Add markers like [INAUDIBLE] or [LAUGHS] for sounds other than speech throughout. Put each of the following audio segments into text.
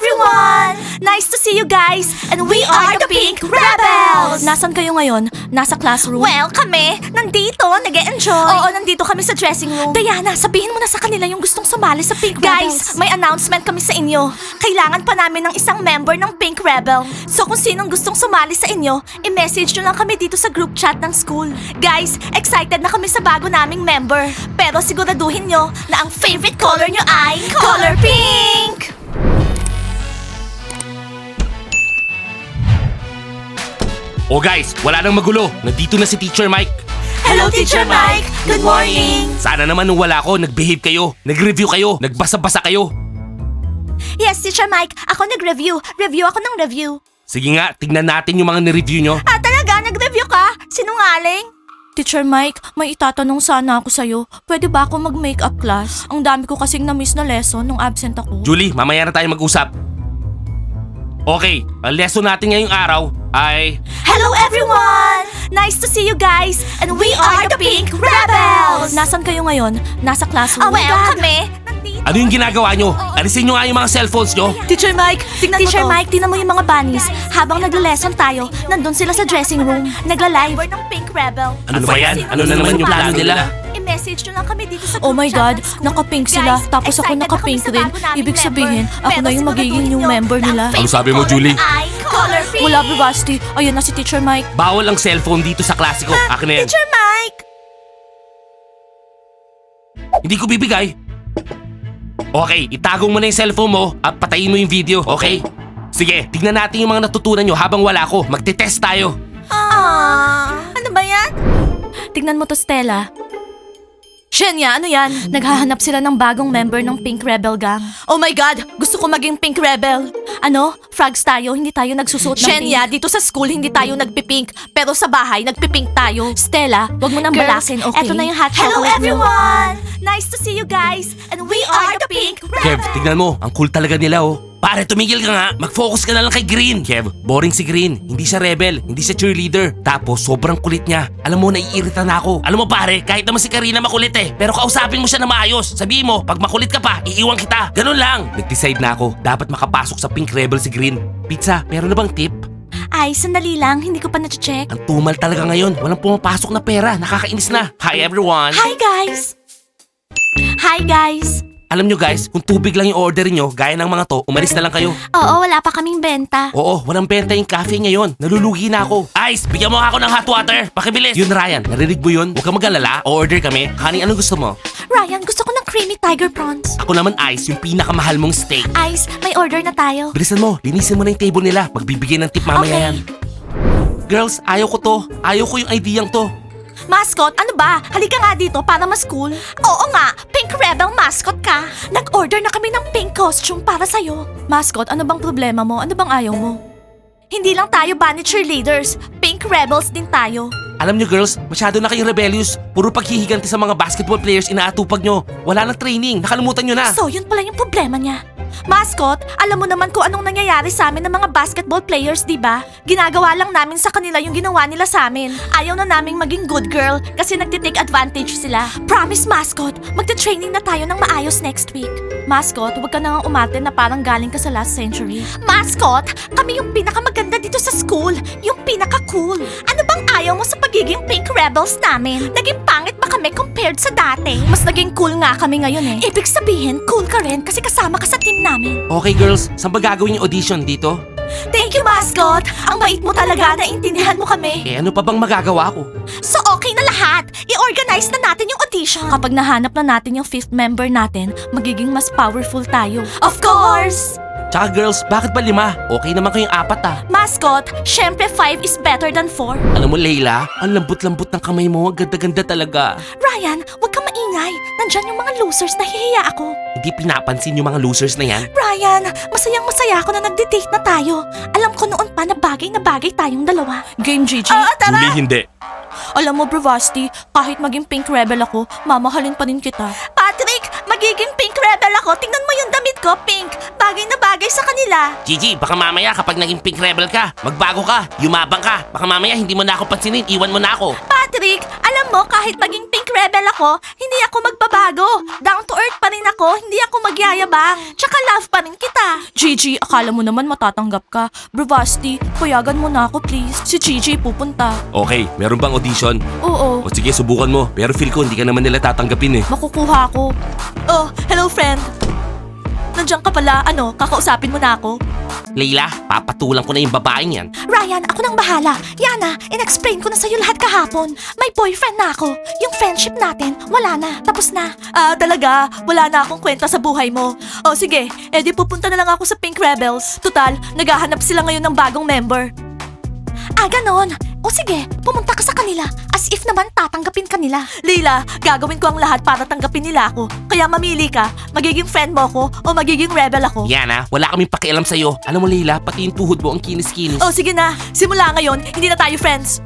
everyone! Nice to see you guys! And we, are, the Pink Rebels! Nasaan kayo ngayon? Nasa classroom? Well, kami, nandito, nag enjoy Oo, nandito kami sa dressing room. Diana, sabihin mo na sa kanila yung gustong sumali sa Pink Guys, may announcement kami sa inyo. Kailangan pa namin ng isang member ng Pink Rebel. So kung sinong gustong sumali sa inyo, i-message nyo lang kami dito sa group chat ng school. Guys, excited na kami sa bago naming member. Pero siguraduhin nyo na ang favorite color nyo ay color pink! O guys, wala nang magulo. Nandito na si Teacher Mike. Hello, Teacher Mike! Good morning! Sana naman nung wala ko, nag-behave kayo, nag-review kayo, nagbasa-basa kayo. Yes, Teacher Mike. Ako nag-review. Review ako ng review. Sige nga, tignan natin yung mga nireview nyo. Ah, talaga? Nag-review ka? Sinungaling? Teacher Mike, may itatanong sana ako sa'yo. Pwede ba ako mag-makeup class? Ang dami ko kasing na-miss na lesson nung absent ako. Julie, mamaya na tayo mag-usap. Okay, ang lesson natin ngayong araw ay... Hello, everyone! Nice to see you guys! And we, are, the Pink Rebels! Nasaan kayo ngayon? Nasa classroom? Ah, well, kami, nandito. Ano yung ginagawa nyo? Alisin nyo nga yung mga cellphones nyo. Teacher Mike, tignan Teacher mo to. Mike, tinan mo yung mga bunnies. Habang nagla-lesson tayo, nandun sila sa dressing room. Nagla-live. ng Pink Rebel. Ano ba yan? Ano na naman yung plano nila? I-message nyo lang kami dito sa Oh group my chat God, ng school. naka-pink sila. Guys, Tapos ako excited na naka-pink kami sa rin. bago naming Ibig member. sabihin, ako Pero na yung magiging siguraduhin new nyo member na ang nila. favorite Ano sabi mo, color Julie? ay color pink. Wala, Bravasti. Ayun na si Teacher Mike. Bawal ang cellphone dito sa klase ko. Akin na yan. Teacher Mike! Hindi ko bibigay. Okay, itago mo na yung cellphone mo at patayin mo yung video, okay? Sige, tignan natin yung mga natutunan nyo habang wala ko. Magte-test tayo. Ah, ano ba yan? Tignan mo to, Stella. Shenya, ano yan? Naghahanap sila ng bagong member ng Pink Rebel Gang. Oh my God! Gusto ko maging Pink Rebel. Ano? Frogs tayo, hindi tayo nagsusuot ng Shenya, pink. dito sa school hindi tayo nagpipink. Pero sa bahay, nagpipink tayo. Stella, wag mo nang Girls, balasin, okay? eto na yung hot Hello chocolate nyo. everyone! Nice to see you guys! And we, are, the Pink Kev, Rebels! tignan mo. Ang cool talaga nila, oh. Pare, tumigil ka nga. Mag-focus ka na lang kay Green. Kev, boring si Green. Hindi siya rebel. Hindi siya cheerleader. Tapos, sobrang kulit niya. Alam mo, naiirita na ako. Alam mo, pare, kahit naman si Karina makulit eh. Pero kausapin mo siya na maayos. Sabihin mo, pag makulit ka pa, iiwan kita. Ganun lang. Nag-decide na ako. Dapat makapasok sa Pink Rebel si Green. Pizza, meron na bang tip? Ay, sandali lang. Hindi ko pa na-check. Ang tumal talaga ngayon. Walang pumapasok na pera. Nakakainis na. Hi, everyone. Hi guys! Hi guys! Alam nyo guys, kung tubig lang yung order nyo, gaya ng mga to, umalis na lang kayo. Oo, wala pa kaming benta. Oo, walang benta yung cafe ngayon. Nalulugi na ako. Ice, bigyan mo ako ng hot water. Pakibilis. Yun, Ryan. Narinig mo yun? Huwag ka mag-alala. Order kami. Honey, anong gusto mo? Ryan, gusto ko ng creamy tiger prawns. Ako naman, Ice, yung pinakamahal mong steak. Ice, may order na tayo. Bilisan mo. Linisin mo na yung table nila. Magbibigay ng tip mamaya Okay. yan. Girls, ayaw ko to. Ayaw ko yung ideyang to. Mascot, ano ba? Halika nga dito para mas cool. Oo nga, Pink Rebel mascot ka. Nag-order na kami ng pink costume para sa'yo. Mascot, ano bang problema mo? Ano bang ayaw mo? Hindi lang tayo bunny cheerleaders, Pink Rebels din tayo. Alam nyo girls, masyado na kayong rebellious. Puro paghihiganti sa mga basketball players inaatupag nyo. Wala nang training. Nakalimutan nyo na. So, yun pala yung problema niya. Mascot, alam mo naman kung anong nangyayari sa amin ng mga basketball players, di ba? Ginagawa lang namin sa kanila yung ginawa nila sa amin. Ayaw na naming maging good girl kasi nagtitake advantage sila. Promise, Mascot, magte-training na tayo ng maayos next week. Mascot, huwag ka na nga umarte na parang galing ka sa last century. Mascot, kami yung pinakamaganda dito sa school. Yung pinaka-cool. Ano bang ayaw mo sa pagiging pink rebels namin? Naging pangit ba kami compared sa dati? Mas naging cool nga kami ngayon eh. Ibig sabihin, cool ka rin kasi kasama ka sa team namin. Okay girls, saan ba gagawin yung audition dito? Thank you, mascot! Ang bait mo talaga, naintindihan mo kami. Eh ano pa bang magagawa ko? So okay na lahat. I-organize na natin yung audition. Kapag nahanap na natin yung fifth member natin, magiging mas powerful tayo. Of course! Tsaka girls, bakit ba lima? Okay naman kayong apat ah. Mascot, syempre 5 is better than 4. Alam mo Leila, ang lambot-lambot ng kamay mo, ang ganda-ganda talaga. Ryan, huwag kang maingay. Nandyan yung mga losers na hihiya ako. Hindi pinapansin yung mga losers na yan. Ryan, masayang masaya ako na nagde-date na tayo. Alam ko noon pa na bagay na bagay tayong dalawa. Game Gigi. Julie, hindi. Alam mo, Bravasti, kahit maging pink rebel ako, mamahalin pa rin kita. Magiging pink rebel ako. Tingnan mo yung damit ko, pink. Bagay na bagay sa kanila. Gigi, baka mamaya kapag naging pink rebel ka, magbago ka, yumabang ka. Baka mamaya hindi mo na ako pansinin, iwan mo na ako. Patrick, alam mo, kahit maging pink rebel ako, hindi ako magbabago. Down to earth pa rin ako, hindi ako magyayabang. Tsaka love pa rin kita. Gigi, akala mo naman matatanggap ka. Bravasti, payagan mo na ako please. Si Gigi pupunta. Okay, meron bang audition? Oo, O sige, subukan mo. Pero feel ko hindi ka naman nila tatanggapin eh. makukuha ko. Oh, hello friend. Nandiyan ka pala, ano, kakausapin mo na ako? Leila, papatulang ko na yung babaeng yan. Ryan, ako nang bahala. Yana, in-explain ko na sa'yo lahat kahapon. May boyfriend na ako. Yung friendship natin, wala na. Tapos na. Ah, talaga? Wala na akong kwenta sa buhay mo. O sige, edi pupunta na lang ako sa Pink Rebels. Total, naghahanap sila ngayon ng bagong member. Ah, ganon. O sige, pumunta ka sa kanila. As if naman tatanggapin ka nila. Leila, gagawin ko ang lahat para tanggapin nila ako. Kaya mamili ka, magiging friend mo ako o magiging rebel ako. Yana, wala kaming pakialam sa'yo. Alam mo Leila, pati yung tuhod mo ang kinis-kinis. O sige na, simula ngayon, hindi na tayo friends.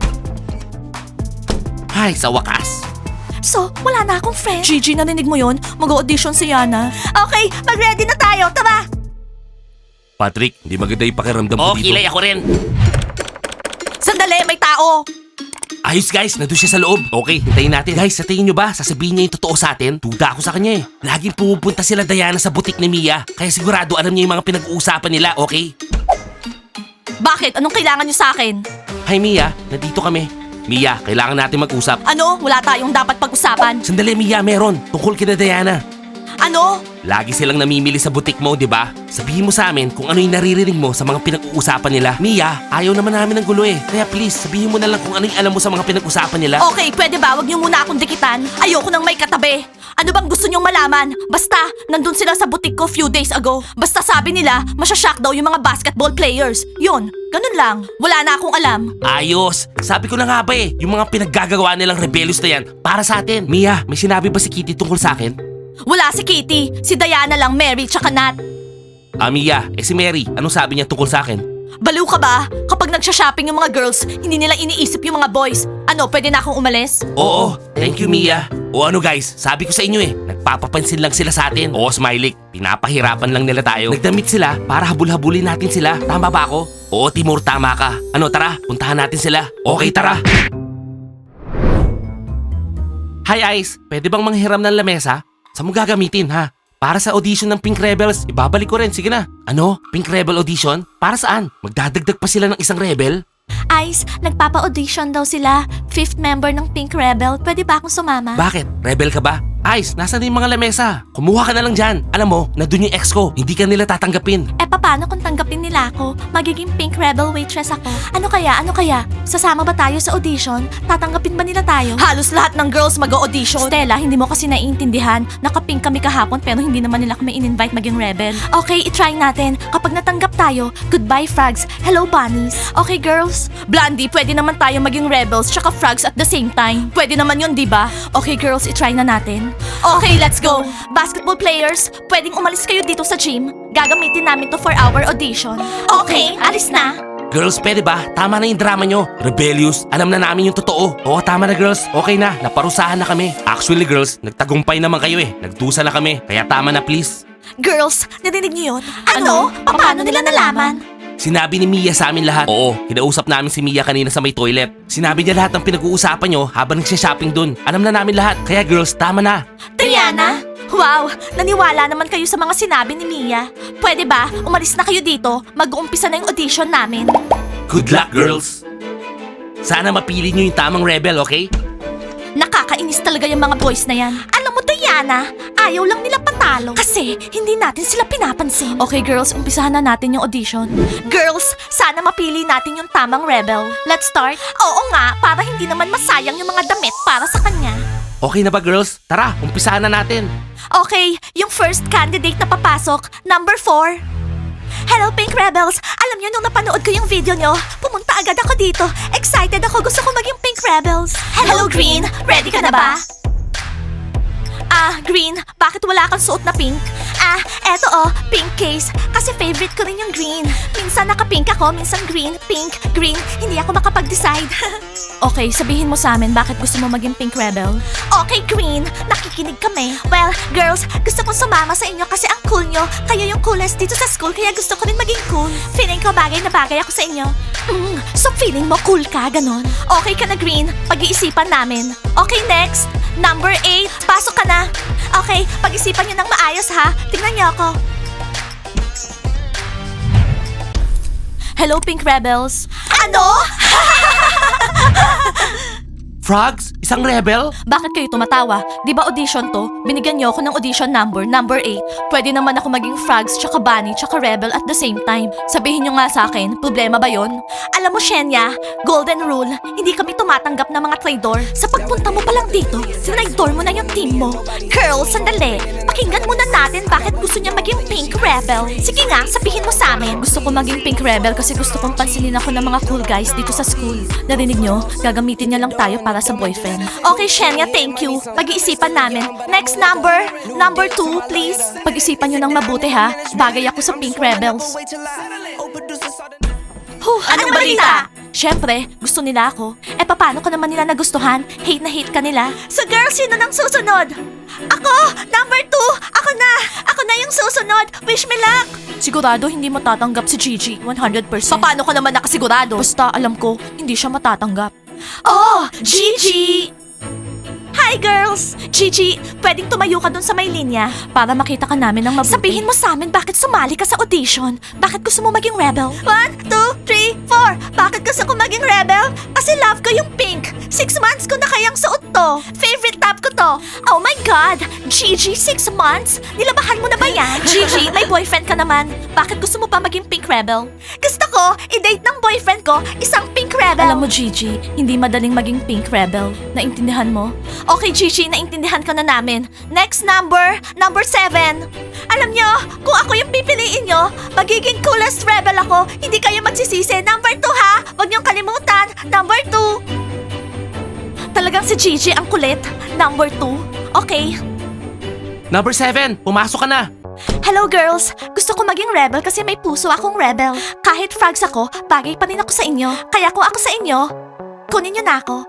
Ay, sa wakas. So, wala na akong friend. Gigi, narinig mo yon? Mag-audition si Yana. Okay, mag-ready na tayo. Tara! Patrick, hindi maganda yung pakiramdam ko dito. Okay, ako rin. Tao. Ayos guys, nandun siya sa loob. Okay, hintayin natin. Guys, sa tingin nyo ba, sasabihin niya yung totoo sa atin? Duda ako sa kanya eh. Laging pumupunta sila Diana sa butik ni Mia. Kaya sigurado alam niya yung mga pinag-uusapan nila, okay? Bakit? Anong kailangan niyo sa akin? Hi Mia, nandito kami. Mia, kailangan natin mag-usap. Ano? Wala tayong dapat pag-usapan. Sandali Mia, meron. Tungkol kina Diana. Ano? Lagi silang namimili sa butik mo, di ba? Sabihin mo sa amin kung ano yung naririnig mo sa mga pinag-uusapan nila. Mia, ayaw naman namin ng gulo eh. Kaya please, sabihin mo na lang kung ano yung alam mo sa mga pinag-usapan nila. Okay, pwede ba? Huwag niyo muna akong dikitan. Ayoko nang may katabi. Ano bang gusto niyong malaman? Basta, nandun sila sa butik ko few days ago. Basta sabi nila, masyashock daw yung mga basketball players. Yun, ganun lang. Wala na akong alam. Ayos! Sabi ko na nga ba eh, yung mga pinaggagawa nilang rebellious na yan, para sa atin. Mia, may sinabi ba si Kitty tungkol sa akin? Wala si Kitty. Si Diana lang, Mary, tsaka Nat. Ah, Mia, eh si Mary, anong sabi niya tungkol sa akin? Baliw ka ba? Kapag nagsha-shopping yung mga girls, hindi nila iniisip yung mga boys. Ano, pwede na akong umalis? Oo, thank you Mia. O ano guys, sabi ko sa inyo eh, nagpapapansin lang sila sa atin. Oo, Smiley, pinapahirapan lang nila tayo. Nagdamit sila para habul-habulin natin sila. Tama ba ako? Oo, Timur, tama ka. Ano, tara, puntahan natin sila. Okay, tara. Hi Ice, pwede bang manghiram ng lamesa? Saan mo gagamitin ha? Para sa audition ng Pink Rebels, ibabalik ko rin. Sige na. Ano? Pink Rebel audition? Para saan? Magdadagdag pa sila ng isang rebel? Ice, nagpapa-audition daw sila. Fifth member ng Pink Rebel. Pwede ba akong sumama? Bakit? Rebel ka ba? Ice, nasa na yung mga lamesa? Kumuha ka na lang dyan. Alam mo, nandun yung ex ko. Hindi ka nila tatanggapin. Eh paano kung tanggapin nila ako? Magiging Pink Rebel waitress ako. Ano kaya? Ano kaya? Sasama ba tayo sa audition? Tatanggapin ba nila tayo? Halos lahat ng girls mag-audition. Stella, hindi mo kasi naiintindihan. Naka-pink kami kahapon pero hindi naman nila kami in-invite maging rebel. Okay, itry natin. Kapag natanggap tayo, goodbye frogs. Hello bunnies. Okay girls? Blondie, pwede naman tayo maging rebels tsaka frogs at the same time. Pwede naman yun, di ba? Okay girls, itry na natin. Okay, let's go. Basketball players, pwedeng umalis kayo dito sa gym. Gagamitin namin to for our audition. Okay, alis na. Girls, pwede ba? Tama na yung drama nyo. Rebellious. Alam na namin yung totoo. Oo, tama na girls. Okay na. Naparusahan na kami. Actually girls, nagtagumpay naman kayo eh. Nagdusa na kami. Kaya tama na please. Girls, narinig niyo yun? Ano? Paano nila nalaman? Sinabi ni Mia sa amin lahat. Oo, kinausap namin si Mia kanina sa may toilet. Sinabi niya lahat ng pinag-uusapan nyo habang nagsha-shopping dun. Alam na namin lahat. Kaya girls, tama na. Diana? Wow, naniwala naman kayo sa mga sinabi ni Mia. Pwede ba, umalis na kayo dito, mag-uumpisa na yung audition namin. Good luck, girls! Sana mapili nyo yung tamang rebel, okay? Nakakainis talaga yung mga boys na yan. Alam mo, Diana, ayaw lang nila patalo. Kasi, hindi natin sila pinapansin. Okay girls, umpisahan na natin yung audition. Girls, sana mapili natin yung tamang rebel. Let's start? Oo nga, para hindi naman masayang yung mga damit para sa kanya. Okay na ba, girls? Tara, umpisahan na natin. Okay, yung first candidate na papasok, number 4. Hello, Pink Rebels! Alam niyo, nung napanood ko yung video nyo, pumunta agad ako dito. Excited ako, gusto ko maging Pink Rebels. Hello, Green! Ready ka na ba? Ah, Green, bakit wala kang suot na pink? Ah, eto oh, pink case. Kasi favorite ko rin yung green. Minsan naka-pink ako, minsan green, pink, green. Hindi ako makapag-decide. [LAUGHS] Okay, sabihin mo sa amin bakit gusto mo maging pink rebel? Okay, Green. Nakikinig kami. Well, girls, gusto kong sumama sa inyo kasi ang cool nyo. Kayo yung coolest dito sa school, kaya gusto ko rin maging cool. Feeling ko bagay na bagay ako sa inyo. Mm, so feeling mo cool ka, ganon? Okay ka na, Green. Pag-iisipan namin. Okay, next. Number 8, pasok ka na. Okay, pag-isipan niyo ng maayos ha. Tingnan niyo ako. Hello, Pink Rebels. Ano? Frogs, Isang rebel? Bakit kayo tumatawa? Di ba audition to? Binigyan niyo ako ng audition number, number 8. Pwede naman ako maging frogs, tsaka bunny, tsaka rebel at the same time. Sabihin niyo nga sa akin, problema ba yon? Alam mo, Shenya, golden rule, hindi kami tumatanggap ng mga traidor. Sa pagpunta mo pa lang dito, sinaidor mo na yung team mo. Girls, sandali. Pakinggan muna natin bakit gusto niya maging pink rebel. Sige nga, sabihin mo sa amin. Gusto ko maging pink rebel kasi gusto kong pansinin ako ng mga cool guys dito sa school. Narinig nyo? Gagamitin niya lang tayo para sa boyfriend. Okay, Shenya, thank you. Pag-iisipan namin. Next number. Number two, please. Pag-isipan nyo ng mabuti ha. Bagay ako sa pink rebels. Huh, anong balita? Siyempre, gusto nila ako. Eh paano ka naman nila nagustuhan? Hate na hate ka nila. So girls, sino nang susunod? Ako! Number two! Ako na! Ako na yung susunod! Wish me luck! Sigurado hindi mo tatanggap si Gigi, 100%. Paano ka naman nakasigurado? Basta alam ko, hindi siya matatanggap. Oh! Gigi! Hi girls! Gigi, pwedeng tumayo ka dun sa may linya. Para makita ka namin ng mabuti. Sabihin mo sa amin bakit sumali ka sa audition. Bakit gusto mo maging rebel? One, two, three, four. Bakit gusto ko maging rebel? Kasi love ko yung pink. Six months ko na kayang suot to. Favorite top ko to. Oh my God! Gigi, six months? Nilabahan mo na ba yan? [LAUGHS] Gigi, may boyfriend ka naman. Bakit gusto mo pa maging pink rebel? Gusto ko, i-date ng boyfriend ko isang pink rebel. Alam mo, Gigi, hindi madaling maging pink rebel. Naintindihan mo? Okay, Gigi, naintindihan ka na namin. Next number, number seven. Alam nyo, kung ako yung pipiliin nyo, magiging coolest rebel ako. Hindi kayo magsisisi. Number two, ha? Huwag niyong kalimutan. Number two. Talagang si Gigi ang kulit. Number two. Okay. Number 7, pumasok ka na. Hello, girls. Gusto ko maging rebel kasi may puso akong rebel. Kahit frogs ako, bagay pa rin ako sa inyo. Kaya kung ako sa inyo, kunin niyo na ako.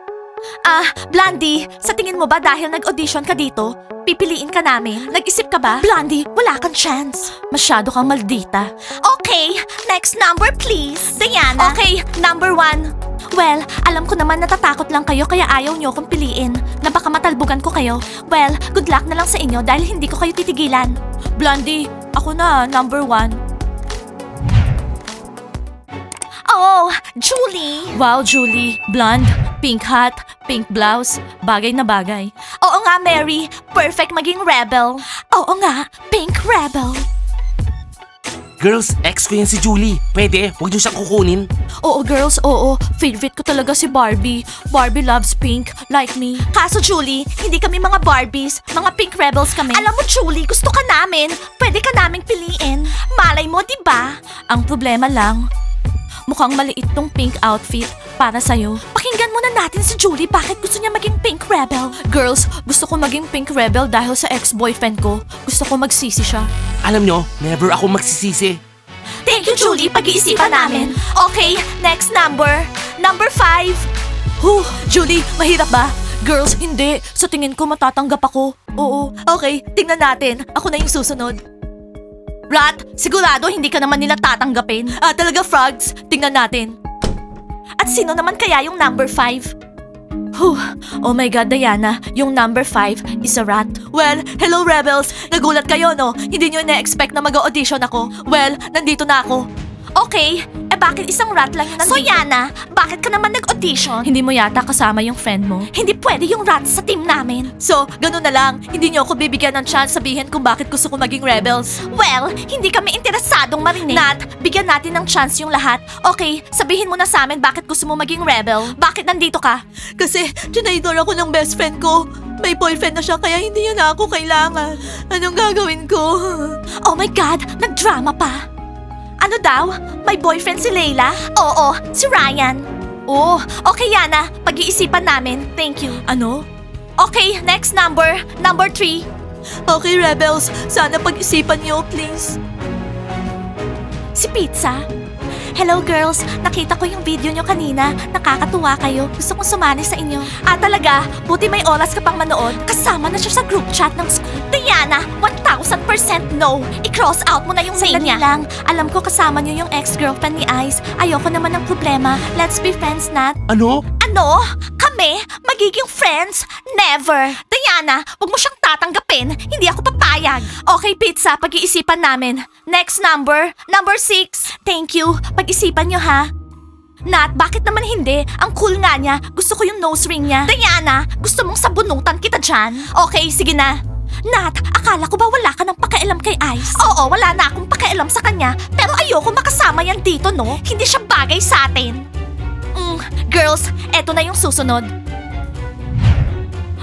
Ah, Blondie, sa tingin mo ba dahil nag-audition ka dito, pipiliin ka namin? Nag-isip ka ba? Blondie, wala kang chance. Masyado kang maldita. Okay, next number please. Diana. Okay, number one. Well, alam ko naman natatakot lang kayo kaya ayaw nyo akong piliin na baka matalbugan ko kayo. Well, good luck na lang sa inyo dahil hindi ko kayo titigilan. Blondie, ako na, number one. Oh, Julie! Wow, Julie. Blonde, pink hat, pink blouse. Bagay na bagay. Oo nga, Mary. Perfect maging rebel. Oo nga, pink rebel. Girls, ex ko yan si Julie. Pwede, huwag niyo siyang kukunin. Oo, girls, oo. Favorite ko talaga si Barbie. Barbie loves pink, like me. Kaso, Julie, hindi kami mga Barbies. Mga pink rebels kami. Alam mo, Julie, gusto ka namin. Pwede ka naming piliin. Malay mo, di ba? Ang problema lang, mukhang maliit tong pink outfit para sa'yo. Pakinggan muna natin si Julie bakit gusto niya maging pink rebel. Girls, gusto ko maging pink rebel dahil sa ex-boyfriend ko. Gusto ko magsisi siya. Alam nyo, never ako magsisisi. Thank you, Julie. Pag-iisipan namin. Okay, next number. Number five. Huh, Julie, mahirap ba? Girls, hindi. Sa tingin ko matatanggap ako. Oo. Okay, tingnan natin. Ako na yung susunod. Rat, sigurado hindi ka naman nila tatanggapin. Ah, talaga, frogs. Tingnan natin. At sino naman kaya yung number five? Huh. Oh my God, Diana. Yung number 5 is a rat. Well, hello rebels. Nagulat kayo, no? Hindi nyo na-expect na mag-audition ako. Well, nandito na ako. Okay, eh bakit isang rat lang yung nandito? So Yana, bakit ka naman nag-audition? Hindi mo yata kasama yung friend mo. Hindi pwede yung rat sa team namin. So, ganun na lang. Hindi niyo ako bibigyan ng chance sabihin kung bakit gusto ko maging rebels. Well, hindi kami interesadong marinig. Nat, bigyan natin ng chance yung lahat. Okay, sabihin mo na sa amin bakit gusto mo maging rebel. Bakit nandito ka? Kasi, tinaydor ako ng best friend ko. May boyfriend na siya kaya hindi niya na ako kailangan. Anong gagawin ko? Oh my God, nagdrama pa. Ano daw? May boyfriend si Layla? Oo, si Ryan. Oh, okay Yana, pag-iisipan namin. Thank you. Ano? Okay, next number. Number three. Okay, rebels. Sana pag-isipan niyo, please. Si Pizza. Hello girls, nakita ko yung video nyo kanina. Nakakatuwa kayo. Gusto kong sumali sa inyo. Ah, talaga? Buti may oras ka pang manood. Kasama na siya sa group chat ng school. Diana, 1000% no. I-cross out mo na yung name niya. lang. Alam ko kasama niyo yung ex-girlfriend ni Ice. Ayoko naman ng problema. Let's be friends, Nat. Ano? Ano? Kami? Magiging friends? Never. Diana, wag mo siyang tatanggapin. Hindi ako papayag. Okay, pizza. Pag-iisipan namin. Next number. Number six. Thank you. Pag-isipan nyo, ha? Nat, bakit naman hindi? Ang cool nga niya. Gusto ko yung nose ring niya. Diana, gusto mong sabunutan kita dyan? Okay, sige na. Nat, akala ko ba wala ka ng pakialam kay Ice? Oo, wala na akong pakialam sa kanya. Pero ayoko makasama yan dito, no? Hindi siya bagay sa atin. Girls, eto na yung susunod.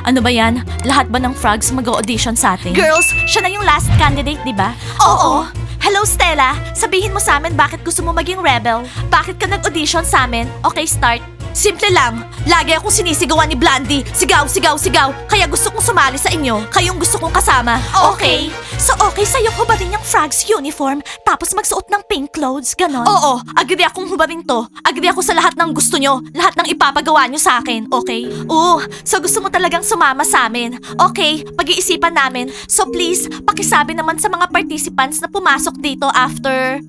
Ano ba yan? Lahat ba ng frogs mag-audition sa atin? Girls, siya na yung last candidate, di ba? Oo. Hello, Stella. Sabihin mo sa amin bakit gusto mo maging rebel. Bakit ka nag-audition sa amin? Okay, start. Simple lang. Lagi akong sinisigawan ni Blandy. Sigaw, sigaw, sigaw. Kaya gusto kong sumali sa inyo. Kayong gusto kong kasama. Okay. So okay sa'yo hubarin yung frogs uniform tapos magsuot ng pink clothes, ganon? Oo, agree akong hubarin to. Agree ako sa lahat ng gusto nyo. Lahat ng ipapagawa nyo sa akin, okay? Oo, so gusto mo talagang sumama sa amin. Okay, pag-iisipan namin. So please, pakisabi naman sa mga participants na pumasok dito after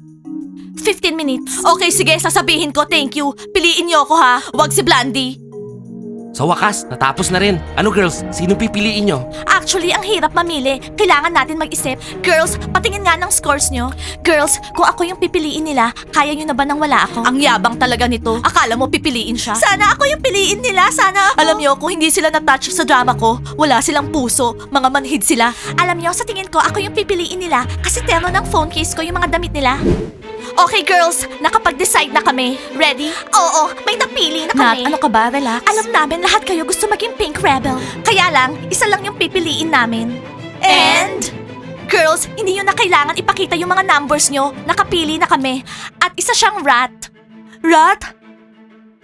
15 minutes. Okay, sige, sasabihin ko, thank you. Piliin niyo ako ha, wag si Blandy. Sa wakas, natapos na rin. Ano girls, sino pipiliin nyo? Actually, ang hirap mamili. Kailangan natin mag-isip. Girls, patingin nga ng scores nyo. Girls, kung ako yung pipiliin nila, kaya nyo na ba nang wala ako? Ang yabang talaga nito. Akala mo pipiliin siya? Sana ako yung piliin nila, sana ako. Alam nyo, kung hindi sila na-touch sa drama ko, wala silang puso. Mga manhid sila. Alam nyo, sa tingin ko, ako yung pipiliin nila kasi terno ng phone case ko yung mga damit nila. Okay, girls, nakapag-decide na kami. Ready? Oo, may napili na Nat, kami. ano ka ba? Relax. Alam namin lahat kayo gusto maging Pink Rebel. Kaya lang, isa lang yung pipiliin namin. And? Girls, hindi nyo na kailangan ipakita yung mga numbers nyo. Nakapili na kami. At isa siyang rat. Rat?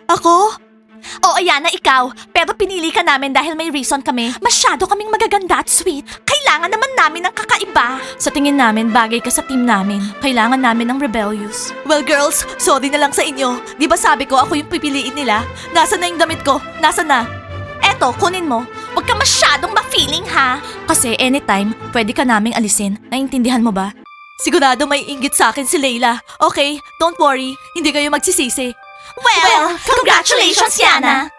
Ako? Oo, Yana, ikaw. Pero pinili ka namin dahil may reason kami. Masyado kaming magaganda at sweet. Kailangan naman namin ng kakaiba. Sa tingin namin, bagay ka sa team namin. Kailangan namin ng rebellious. Well, girls, sorry na lang sa inyo. Di ba sabi ko ako yung pipiliin nila? Nasaan na yung damit ko? Nasaan na? Eto, kunin mo. Huwag ka masyadong ma-feeling, ha? Kasi anytime, pwede ka naming alisin. Naintindihan mo ba? Sigurado may inggit sa akin si Layla. Okay, don't worry. Hindi kayo magsisisi. Well, congratulations, Yana!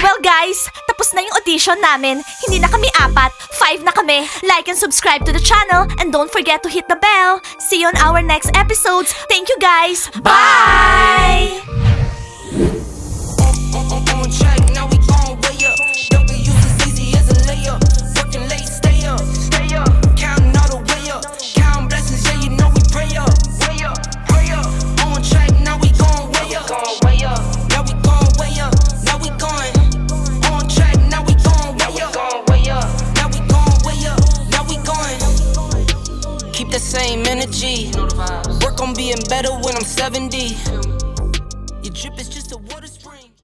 Well guys, tapos na yung audition namin. Hindi na kami apat, five na kami. Like and subscribe to the channel and don't forget to hit the bell. See you on our next episodes. Thank you guys. Bye! Energy. Work on being better when I'm 70.